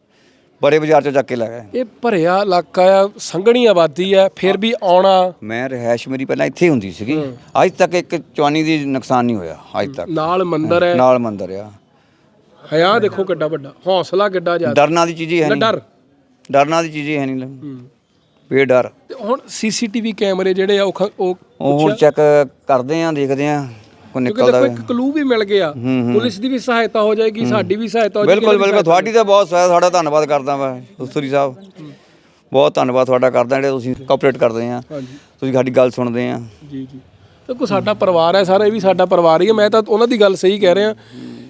ਬੜੇ ਬਾਜ਼ਾਰ ਚੋਂ ਚੱਕ ਕੇ ਲੈ ਇਹ ਭਰਿਆ ਇਲਾਕਾ ਆ ਸੰਘਣੀ ਆਬਾਦੀ ਆ ਫਿਰ ਵੀ ਆਉਣਾ। ਮੈਂ ਰਿਹਾਇਸ਼ ਮੇਰੀ ਪਹਿਲਾਂ ਇੱਥੇ ਹੁੰਦੀ ਸੀਗੀ ਅੱਜ ਤੱਕ ਇੱਕ ਚਵਾਨੀ ਦੀ ਨੁਕਸਾਨ ਨਹੀਂ ਹੋਇਆ ਅੱਜ ਤੱਕ। ਨਾਲ ਮੰਦਰ ਹੈ। ਨਾਲ ਮੰਦਰ ਆ। ਹਯਾ ਦੇਖੋ ਕਿੱਡਾ ਵੱਡਾ ਹੌਸਲਾ ਕਿੱਡਾ ਜ਼ਿਆਦਾ। ਡਰਨਾ ਦੀ ਚੀਜ਼ ਹੀ ਹੈ ਨਹੀਂ। ਡਰ। ਡਰਨਾ ਦੀ ਚੀਜ਼ ਹੀ ਹੈ ਨਹੀਂ। ਹੂੰ। ਬੇਡਰ ਤੇ ਹੁਣ ਸੀਸੀਟੀਵੀ ਕੈਮਰੇ ਜਿਹੜੇ ਆ ਉਹ ਖ- ਉਹ ਉਹ ਹੁਣ ਚੈੱਕ ਕਰਦੇ ਆ ਦੇਖਦੇ ਆ ਕਿਉਂਕਿ ਨਿਕਲਦਾ ਦੇਖੋ ਇੱਕ ਕਲੂ ਵੀ ਮਿਲ ਗਿਆ। ਪੁਲਿਸ ਦੀ ਵੀ ਸਹਾਇਤਾ ਹੋ ਜਾਏਗੀ ਸਾਡੀ ਵੀ ਸਹਾਇਤਾ ਹੋ ਜਾਏਗੀ ਬਿਲਕੁਲ ਬਿਲਕੁਲ। ਤੁਹਾਡੀ ਤਾਂ ਬਹੁਤ ਸਹਾਇਤਾ ਤੁਹਾਡਾ ਧੰਨਵਾਦ ਕਰਦਾ ਮੈਂ ਦਸਤੂਰੀ ਸਾਹਿਬ। ਬਹੁਤ ਧੰਨਵਾਦ ਤੁਹਾਡਾ ਕਰਦਾ ਜਿਹੜੇ ਤੁਸੀਂ ਕੋਆਪਰੇਟ ਕਰਦੇ ਆ। ਤੁਸੀਂ ਸਾਡੀ ਗੱਲ ਸੁਣਦੇ ਆ। ਜੀ ਜੀ। ਦੇਖੋ ਸਾਡਾ ਪਰਿਵਾਰ ਹੈ ਸਾਰਾ ਇਹ ਵੀ ਸਾਡਾ ਪਰਿਵਾਰ ਹੀ ਹੈ। ਮੈਂ ਤਾਂ ਉਹਨਾਂ ਦੀ ਗੱਲ ਸਹੀ ਕਹਿ ਰਿਹਾ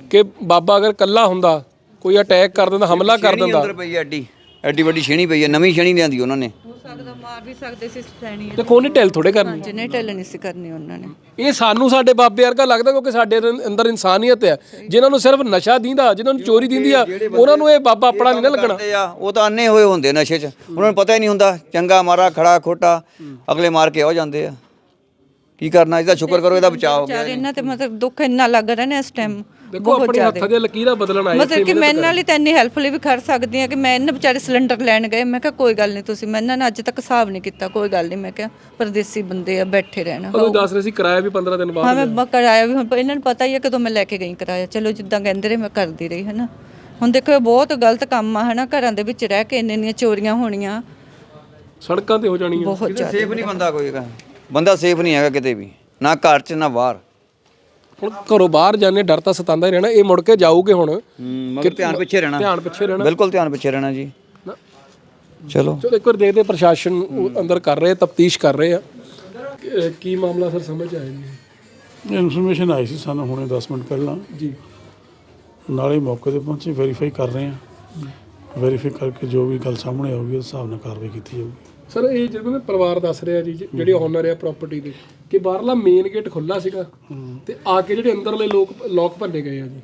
ਕਿ ਬਾਬਾ ਅਗਰ ਕੱਲਾ ਹੁੰਦਾ ਕੋਈ ਅਟੈਕ ਕਰ ਦਿੰਦਾ ਹਮਲਾ ਕਰ ਦਿੰਦਾ। ਅੰਦਰ ਪਈ ਆ ਐਡੀ ਐਡੀ ਵੱਡੀ ਛੇਣੀ ਪਈ ਆ ਨਵੀਂ ਛੇਣੀ ਲਿਆਂਦੀ ਉਹਨਾਂ ਨੇ। ਹੋ ਸਕਦਾ ਮਾਰ ਵੀ ਸਕਦੇ ਸੀ ਸੈਣੀ ਦੇਖੋ ਉਹਨੇ ਢਿੱਲ ਥੋੜੇ ਕਰਨੀ। ਜਿਹਨੇ ਢਿੱਲ ਨਹੀਂ ਸੀ ਕਰਨੀ ਉਹਨਾਂ ਨੇ। ਇਹ ਸਾਨੂੰ ਸਾਡੇ ਬਾਬੇ ਵਰਗਾ ਲੱਗਦਾ ਕਿਉਂਕਿ ਸਾਡੇ ਅੰਦਰ- ਅੰਦਰ ਇਨਸਾਨੀਅਤ ਹੈ। ਜਿਨ੍ਹਾਂ ਨੂੰ ਸਿਰਫ ਨਸ਼ਾ ਦਿੰਦਾ ਜਿਨ੍ਹਾਂ ਨੂੰ ਚੋਰੀ ਦਿੰਦੀ ਆ ਉਹਨਾਂ ਨੂੰ ਇਹ ਬਾਬਾ ਆਪਣਾ ਨਹੀਂ ਨਾ ਲੱਗਣਾ। ਕਰਦੇ ਆ ਉਹ ਤਾਂ ਅੰਨੇ ਹੋਏ ਹੁੰਦੇ ਨਸ਼ੇ 'ਚ। ਉਹਨਾਂ ਨੂੰ ਪਤਾ ਹੀ ਨਹੀਂ ਹੁੰਦਾ ਚੰਗਾ ਮਾਰਾ ਖੜਾ ਖੋਟਾ ਅਗਲੇ ਮਾਰ ਕੇ ਹੋ ਜਾਂਦੇ ਆ। ਕੀ ਕਰਨਾ ਇਹਦਾ ਸ਼ੁਕਰ ਕਰੋ ਇਹਦਾ ਬਚਾਅ ਹੋ ਗਿਆ ਵਿਚਾਰੇ ਇਹਨਾਂ ਤੇ ਮਤਲਬ ਦੁੱਖ ਇੰਨਾ ਲੱਗ ਰਿਹਾ ਨੇ ਇਸ ਟਾਈਮ ਦੇਖੋ ਆਪਣੇ ਹੱਥਾਂ ਦੀਆਂ ਲਕੀਰਾਂ ਬਦਲਣ ਆਏ ਮਤਲਬ ਕਿ ਮੈਂ ਇਹਨਾਂ ਲਈ ਤਾਂ ਇੰਨੀ ਹੈਲਪਫੁਲੀ ਵੀ ਕਰ ਸਕਦੀ ਹਾਂ ਕਿ ਮੈਂ ਇਹਨਾਂ ਵਿਚਾਰੇ ਸਿਲੰਡਰ ਲੈਣ ਗਏ ਮੈਂ ਕਿਹਾ ਕੋਈ ਗੱਲ ਨਹੀਂ ਤੁਸੀਂ ਮੈਂ ਇਹਨਾਂ ਨੇ ਅੱਜ ਤੱਕ ਹਿਸਾਬ ਨਹੀਂ ਕੀਤਾ ਕੋਈ ਗੱਲ ਨਹੀਂ ਮੈਂ ਕਿਹਾ ਪਰਦੇਸੀ ਬੰਦੇ ਆ ਬੈਠੇ ਰਹਿਣਾ ਤੁਹਾਨੂੰ ਦੱਸ ਰਹੇ ਸੀ ਕਿਰਾਇਆ ਵੀ 15 ਦਿਨ ਬਾਅਦ ਹਾਂ ਮੈਂ ਕਰਾਇਆ ਵੀ ਹੁਣ ਇਹਨਾਂ ਨੂੰ ਪਤਾ ਹੀ ਹੈ ਕਦੋਂ ਮੈਂ ਲੈ ਕੇ ਗਈ ਕਰਾਇਆ। ਚਲੋ ਜਿੱਦਾਂ ਕਹਿੰਦੇ ਰਹੇ ਮੈਂ ਕਰਦੀ ਰਹੀ ਹਨਾ। ਹੁਣ ਦੇਖੋ ਇਹ ਬਹੁਤ ਗਲਤ ਕੰਮ ਆ ਹਨਾ ਘਰਾਂ ਦੇ ਵਿੱਚ ਰਹਿ ਕੇ ਇੰਨੇ ਇੰਨੀਆਂ ਚੋਰੀਆਂ ਹੋਣੀਆਂ। ਸੜਕਾਂ ਤੇ ਹੋ ਜਾਣੀਆਂ। ਬਹੁਤ ਸੇਫ ਨਹੀਂ ਬੰਦਾ ਕੋਈ ਹੈਗਾ। ਬੰਦਾ ਸੇਫ ਨਹੀਂ ਹੈਗਾ ਕਿਤੇ ਵੀ ਨਾ ਘਰ 'ਚ ਨਾ ਬਾਹਰ। ਹੁਣ ਘਰੋਂ ਬਾਹਰ ਜਾਣੇ ਡਰ ਤਾਂ ਸਤਾਉਂਦਾ ਹੀ ਰਹਿਣਾ ਇਹ ਮੁੜ ਕੇ ਜਾਊਗੇ ਹੁਣ। ਮਗਰ ਧਿਆਨ ਪਿੱਛੇ ਰਹਿਣਾ। ਧਿਆਨ ਪਿੱਛੇ ਰਹਿਣਾ। ਬਿਲਕੁਲ ਧਿਆਨ ਪਿੱਛੇ ਰਹਿਣਾ ਜੀ। ਚਲੋ। ਚਲੋ ਇੱਕ ਵਾਰ ਦੇਖਦੇ ਹਾਂ ਪ੍ਰਸ਼ਾਸਨ ਉਹ ਅੰਦਰ ਕਰ ਰਹੇ ਤਫਤੀਸ਼ ਕਰ ਰਹੇ ਆ। ਕਿ- ਕੀ ਮਾਮਲਾ ਸਰ ਸਮਝ ਆਇਆ ਜੀ ਇਨਫੋਰਮੇਸ਼ਨ ਆਈ ਸੀ ਸਾਨੂੰ ਹੁਣੇ 10 ਮਿੰਟ ਪਹਿਲਾਂ। ਜੀ। ਨਾਲੇ ਮੌਕੇ ਤੇ ਪਹੁੰਚੇ ਵੈਰੀਫਾਈ ਕਰ ਰਹੇ ਹਾਂ। ਵੈਰੀਫਾਈ ਕਰਕੇ ਜੋ ਵੀ ਗੱਲ ਸਾਹਮਣੇ ਆਊਗੀ ਉਸ ਹਿਸਾਬ ਨਾਲ ਕਾਰਵਾਈ ਕੀਤੀ ਜਾਊਗੀ। ਸਰ ਇਹ ਜਦੋਂ ਨਾ ਪਰਿਵਾਰ ਦੱਸ ਰਿਹਾ ਜੀ ਜਿਹੜੇ ਓਨਰ ਆ ਪ੍ਰਾਪਰਟੀ ਦੇ ਕਿ ਬਾਹਰਲਾ ਮੇਨ ਗੇਟ ਖੁੱਲਾ ਸੀਗਾ ਤੇ ਆ ਕੇ ਜਿਹੜੇ ਅੰਦਰਲੇ ਲੋਕ ਲੋਕ ਭੰਨੇ ਗਏ ਆ ਜੀ।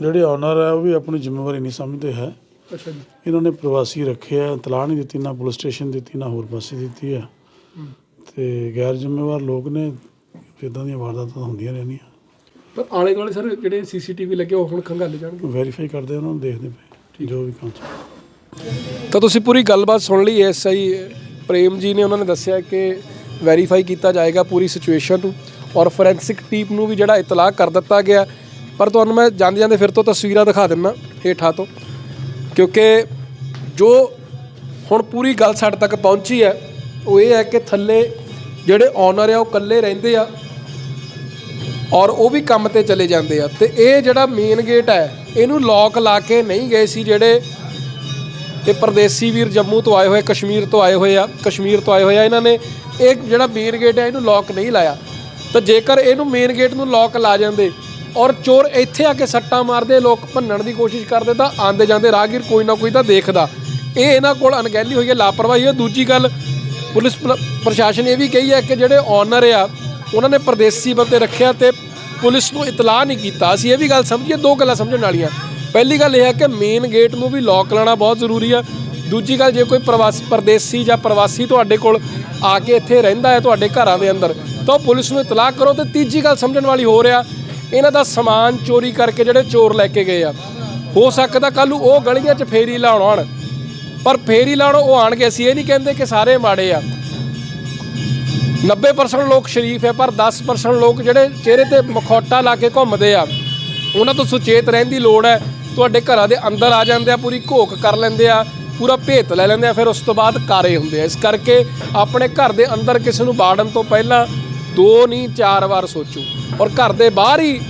ਜਿਹੜੇ ਓਨਰ ਹੈ ਉਹ ਵੀ ਆਪਣੀ ਜ਼ਿੰਮੇਵਾਰੀ ਨਹੀਂ ਸਮਝਦੇ ਹੈ। ਅੱਛਾ ਜੀ। ਇਹਨਾਂ ਨੇ ਪ੍ਰਵਾਸੀ ਰੱਖਿਆ ਤਲਾਹ ਨਹੀਂ ਦਿੱਤੀ ਨਾ ਪੁਲਿਸ ਸਟੇਸ਼ਨ ਦਿੱਤੀ ਨਾ ਹੋਰ ਪਾਸੇ ਦਿੱਤੀ ਹੈ। ਤੇ ਗੈਰ ਜ਼ਿੰਮੇਵਾਰ ਲੋਕ ਨੇ ਇਦਾਂ ਦੀਆਂ ਵਾਰਦਾਤਾਂ ਹੁੰਦੀਆਂ ਰਹਿੰਦੀਆਂ। ਪਰ ਆਲੇ ਦੁਆਲੇ ਸਰ ਜਿਹੜੇ ਸੀਸੀਟੀਵੀ ਲੱਗੇ ਉਹ ਹੁਣ ਖੰਗਾਲੇ ਜਾਣਗੇ? ਵੈਰੀਫਾਈ ਕਰਦੇ ਉਹਨਾਂ ਨੂੰ ਦੇਖਦੇ ਪਏ ਜੋ ਵੀ ਕੰਮ ਤਾਂ ਤੁਸੀਂ ਪੂਰੀ ਗੱਲਬਾਤ ਸੁਣ ਲਈ ਐਸਆਈ ਪ੍ਰੇਮ ਜੀ ਨੇ ਉਹਨਾਂ ਨੇ ਦੱਸਿਆ ਕਿ ਵੈਰੀਫਾਈ ਕੀਤਾ ਜਾਏਗਾ ਪੂਰੀ ਸਿਚੁਏਸ਼ਨ ਨੂੰ ਔਰ ਫੋਰੈਂਸਿਕ ਟੀਮ ਨੂੰ ਵੀ ਜਿਹੜਾ ਇਤਲਾਹ ਕਰ ਦਿੱਤਾ ਗਿਆ। ਪਰ ਤੁਹਾਨੂੰ ਮੈਂ ਜਾਂਦੇ ਜਾਂਦੇ ਫਿਰ ਤੋਂ ਤਸਵੀਰਾਂ ਦਿਖਾ ਦਿੰਨਾ ਹੇਠਾਂ ਤੋਂ, ਕਿਉਂਕਿ ਜੋ ਹੁਣ ਪੂਰੀ ਗੱਲ ਸਾਡੇ ਤੱਕ ਪਹੁੰਚੀ ਹੈ, ਉਹ ਇਹ ਹੈ ਕਿ ਥੱਲੇ ਜਿਹੜੇ ਓਨਰ ਆ, ਉਹ ਇਕੱਲੇ ਰਹਿੰਦੇ ਆ ਔਰ ਉਹ ਵੀ ਕੰਮ ਤੇ ਚਲੇ ਜਾਂਦੇ ਆ। ਤੇ ਇਹ ਜਿਹੜਾ ਮੇਨ ਗੇਟ ਹੈ, ਇਹਨੂੰ ਲੌਕ ਲਾ ਕੇ ਨਹੀਂ ਗਏ ਸੀ ਜਿਹੜੇ ਇਹ ਪਰਦੇਸੀ ਵੀਰ ਜੰਮੂ ਤੋਂ ਆਏ ਹੋਏ, ਕਸ਼ਮੀਰ ਤੋਂ ਆਏ ਹੋਏ ਆ, ਕਸ਼ਮੀਰ ਤੋਂ ਆਏ ਹੋਏ ਆ, ਇਹਨਾਂ ਨੇ ਇਹ ਜਿਹੜਾ ਮੇਨ ਗੇਟ ਹੈ ਇਹਨੂੰ ਲੌਕ ਨਹੀਂ ਲਾਇਆ। ਤਾਂ ਜੇਕਰ ਇਹਨੂੰ ਮੇਨ ਗੇਟ ਨੂੰ ਲੌਕ ਲਾ ਜਾਂਦੇ ਔਰ ਚੋਰ ਇੱਥੇ ਆ ਕੇ ਸੱਟਾਂ ਮਾਰਦੇ, ਲੋਕ ਭੰਨਣ ਦੀ ਕੋਸ਼ਿਸ਼ ਕਰਦੇ, ਤਾਂ ਆਂਦੇ ਜਾਂਦੇ ਰਾਹਗੀਰ ਕੋਈ ਨਾ ਕੋਈ ਤਾਂ ਦੇਖਦਾ। ਇਹ ਇਹਨਾਂ ਕੋਲ ਅਣਗਹਿਲੀ ਹੋਈ ਹੈ, ਲਾਪਰਵਾਹੀ ਹੈ। ਦੂਜੀ ਗੱਲ, ਪੁਲਿਸ ਪ੍ਰ- ਪ੍ਰਸ਼ਾਸਨ ਇਹ ਵੀ ਕਹੀ ਹੈ ਕਿ ਜਿਹੜੇ ਓਨਰ ਆ, ਉਹਨਾਂ ਨੇ ਪਰਦੇਸੀ ਬੰਦੇ ਰੱਖਿਆ ਤੇ ਪੁਲਿਸ ਨੂੰ ਇਤਲਾਹ ਨਹੀਂ ਕੀਤਾ। ਅਸੀਂ ਇਹ ਵੀ ਗੱਲ ਸਮਝੀਏ, ਦੋ ਗੱਲਾਂ ਸਮਝਣ ਵਾਲੀਆਂ। ਪਹਿਲੀ ਗੱਲ ਇਹ ਹੈ ਕਿ ਮੇਨ ਗੇਟ ਨੂੰ ਵੀ ਲੌਕ ਲਾਣਾ ਬਹੁਤ ਜ਼ਰੂਰੀ ਆ। ਦੂਜੀ ਗੱਲ, ਜੇ ਕੋਈ ਪ੍ਰਵਾਸ, ਪਰਦੇਸੀ ਜਾਂ ਪ੍ਰਵਾਸੀ ਤੁਹਾਡੇ ਕੋਲ ਆ ਕੇ ਇੱਥੇ ਰਹਿੰਦਾ ਹੈ ਤੁਹਾਡੇ ਘਰਾਂ ਦੇ ਅੰਦਰ, ਤਾਂ ਉਹ ਪੁਲਿਸ ਨੂੰ ਇਤਲਾਹ ਕਰੋ। ਤੇ ਤੀਜੀ ਗੱਲ ਸਮਝਣ ਵਾਲੀ ਹੋ ਰਿਹਾ ਇਹਨਾਂ ਦਾ ਸਮਾਨ ਚੋਰੀ ਕਰਕੇ ਜਿਹੜੇ ਚੋਰ ਲੈ ਕੇ ਗਏ ਆ। ਹੋ ਸਕਦਾ ਕੱਲ ਨੂੰ ਉਹ ਗਲੀਆਂ 'ਚ ਫੇਰੀ ਲਾਉਣ ਆਉਣ, ਪਰ ਫੇਰੀ ਲਾਉਣ ਉਹ ਆਣਗੇ। ਅਸੀਂ ਇਹ ਨਹੀਂ ਕਹਿੰਦੇ ਕਿ ਸਾਰੇ ਮਾੜੇ ਆ। 90% ਲੋਕ ਸ਼ਰੀਫ ਹੈ ਪਰ 10% ਲੋਕ ਜਿਹੜੇ ਚਿਹਰੇ ਤੇ ਮਖੌਟਾ ਲਾ ਕੇ ਘੁੰਮਦੇ ਆ, ਉਹਨਾਂ ਤੋਂ ਸੁਚੇਤ ਰਹਿਣ ਦੀ ਲੋੜ ਹੈ। ਤੁਹਾਡੇ ਘਰਾਂ ਦੇ ਅੰਦਰ ਆ ਜਾਂਦੇ ਆ, ਪੂਰੀ ਘੋਖ ਕਰ ਲੈਂਦੇ ਆ, ਪੂਰਾ ਭੇਤ ਲੈ ਲੈਂਦੇ ਆ, ਫਿਰ ਉਸ ਤੋਂ ਬਾਅਦ ਕਾਰੇ ਹੁੰਦੇ ਆ। ਇਸ ਕਰਕੇ ਆਪਣੇ ਘਰ ਦੇ ਅੰਦਰ ਕਿਸੇ ਨੂੰ ਬਾੜਨ ਤੋਂ ਪਹਿਲਾਂ ਦੋ ਨਹੀਂ, ਚਾਰ ਵਾਰ ਸੋਚੋ। ਔਰ ਘਰ ਦੇ ਬਾਹਰ ਹੀ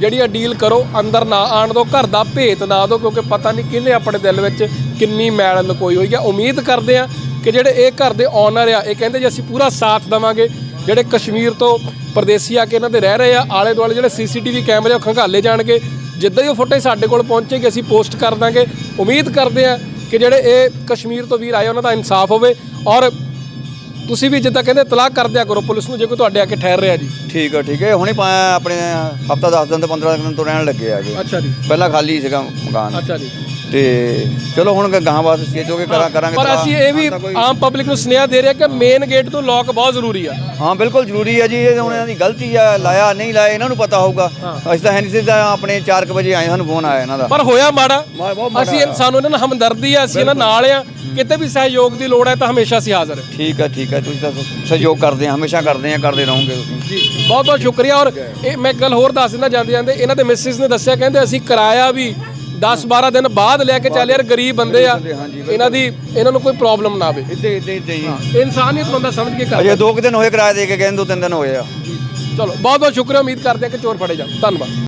ਜਿਹੜੀ ਆ ਡੀਲ ਕਰੋ, ਅੰਦਰ ਨਾ ਆਣ ਦਿਓ, ਘਰ ਦਾ ਭੇਤ ਨਾ ਦਿਓ, ਕਿਉਂਕਿ ਪਤਾ ਨਹੀਂ ਕਿਹਨੇ ਆਪਣੇ ਦਿਲ ਵਿੱਚ ਕਿੰਨੀ ਮੈਲ ਲਕੋਈ ਹੋਈ ਹੈ ਉਮੀਦ ਕਰਦੇ ਆ ਕਿ ਜਿਹੜੇ ਇਹ ਘਰ ਦੇ ਓਨਰ ਆ, ਇਹ ਕਹਿੰਦੇ ਜੀ ਅਸੀਂ ਪੂਰਾ ਸਾਥ ਦੇਵਾਂਗੇ। ਜਿਹੜੇ ਕਸ਼ਮੀਰ ਤੋਂ ਪਰਦੇਸੀ ਆ ਕੇ ਇਹਨਾਂ ਦੇ ਰਹਿ ਰਹੇ ਆ ਆਲੇ ਦੁਆਲੇ ਜਿਹੜੇ ਸੀਸੀਟੀਵੀ ਕੈਮਰੇ ਉਹ ਖੰਗਾਲੇ ਜਾਣਗੇ। ਜਿੱਦਾਂ ਹੀ ਉਹ ਫੁਟੇਜ ਸਾਡੇ ਕੋਲ ਪਹੁੰਚੇਗੀ ਅਸੀਂ ਪੋਸਟ ਕਰ ਦਾਂਗੇ ਉਮੀਦ ਕਰਦੇ ਆ ਕਿ ਜਿਹੜੇ ਇਹ ਕਸ਼ਮੀਰ ਤੋਂ ਵੀਰ ਆਏ ਉਹਨਾਂ ਦਾ ਇਨਸਾਫ ਹੋਵੇ ਔਰ ਤੁਸੀਂ ਵੀ ਜਿੱਦਾਂ ਕਹਿੰਦੇ ਤਲਾਕ ਕਰ ਦਿਆ ਕਰੋ ਪੁਲਿਸ ਨੂੰ ਜੇ ਕੋਈ ਤੁਹਾਡੇ ਆ ਕੇ ਠਹਿਰ ਰਿਹਾ ਜੀ। ਠੀਕ ਆ ਠੀਕ ਹੈ ਹੁਣੇ ਪਾ ਆਪਣੇ ਹਫਤਾ 10 ਦਿਨ ਤੋਂ 15 ਦਿਨ ਤੋਂ ਰਹਿਣ ਲੱਗੇ ਆ ਜੀ। ਅੱਛਾ ਜੀ। ਪਹਿਲਾਂ ਖਾਲੀ ਸੀਗਾ ਮਕਾਨ। ਅੱਛਾ ਜੀ। ਤੇ ਚਲੋ ਹੁਣ ਗਾਂ ਵਾਸਤੇ ਸੋਚੋਗੇ ਕਰਾਂ ਕਰਾਂਗੇ ਪਰ ਅਸੀਂ ਇਹ ਵੀ ਆਮ ਪਬਲਿਕ ਨੂੰ ਸੁਨੇਹਾ ਦੇ ਰਹੇ ਹਾਂ ਕਿ ਮੇਨ ਗੇਟ ਤੋਂ ਲੌਕ ਬਹੁਤ ਜ਼ਰੂਰੀ ਆ। ਹਾਂ ਬਿਲਕੁਲ ਜ਼ਰੂਰੀ ਹੈ ਜੀ ਇਹ ਹੁਣ ਇਹਨਾਂ ਦੀ ਗਲਤੀ ਆ ਲਾਇਆ ਨਹੀਂ ਲਾਇਆ ਇਹਨਾਂ ਨੂੰ ਪਤਾ ਹੋਊਗਾ। ਅਸੀਂ ਤਾਂ ਹੈ ਨਹੀਂ ਸੀ ਆਪਣੇ 4 ਵਜੇ ਆਏ ਸਾਨੂੰ ਫੋਨ ਆਇਆ ਇਹਨਾਂ ਦਾ। ਪਰ ਹੋਇਆ ਮਾੜਾ। ਅਸੀਂ ਇਹ- ਸਾਨੂੰ ਇਹਨਾਂ ਨਾਲ ਹਮਦਰਦੀ ਆ ਅਸੀਂ ਇਹਨਾਂ ਨਾਲ ਆ। ਕਿਤੇ ਵੀ ਸਹਿਯੋਗ ਦੀ ਲੋੜ ਹੈ ਤਾਂ ਹਮੇਸ਼ਾ ਅਸੀਂ ਹਾਜ਼ਰ ਹਾਂ ਠੀਕ ਹੈ ਠੀਕ ਹੈ ਤੁਸੀਂ ਤਾਂ ਸਹਿਯੋਗ ਕਰਦੇ ਆ ਹਮੇਸ਼ਾ ਕਰਦੇ ਆ ਕਰਦੇ ਰਹੋਗੇ ਤੁਸੀਂ। ਜੀ ਬਹੁਤ ਬਹੁਤ ਸ਼ੁਕਰੀਆ। ਔਰ ਇਹ ਮੈਂ ਗੱਲ ਹੋਰ ਦੱਸ ਦਿੰਦਾ ਜਾਂਦੇ ਜਾਂਦੇ ਇਹਨਾਂ ਦੇ ਮਿਸਿਸ ਨੇ ਦੱਸਿਆ ਕਹਿੰਦੇ ਅਸੀਂ ਕਿਰਾਇਆ ਵੀ 10 12 ਦਿਨ ਬਾਅਦ ਲੈ ਕੇ ਚੱਲ ਯਾਰ ਗਰੀਬ ਬੰਦੇ ਆ। ਇਹਨਾਂ ਦੀ ਇਹਨਾਂ ਨੂੰ ਕੋਈ ਪ੍ਰੋਬਲਮ ਨਾ ਆਵੇ। ਇੱਦਾਂ ਇੱਦਾਂ ਇੱਦਾਂ ਹੀ। ਇਨਸਾਨੀਅਤ ਬੰਦਾ ਸਮਝ ਕੇ ਅਜੇ ਕਰਦਾ ਦੋ ਕੁ ਦਿਨ ਹੋਏ ਕਿਰਾਏ ਦੇ ਕੇ ਗਏ ਨੇ, ਦੋ ਤਿੰਨ ਦਿਨ ਹੋਏ ਆ। ਚਲੋ ਬਹੁਤ ਬਹੁਤ ਸ਼ੁਕਰੀਆ ਉਮੀਦ ਕਰਦੇ ਹਾਂ ਕਿ ਚੋਰ ਫੜੇ ਜਾਣ। ਧੰਨਵਾਦ।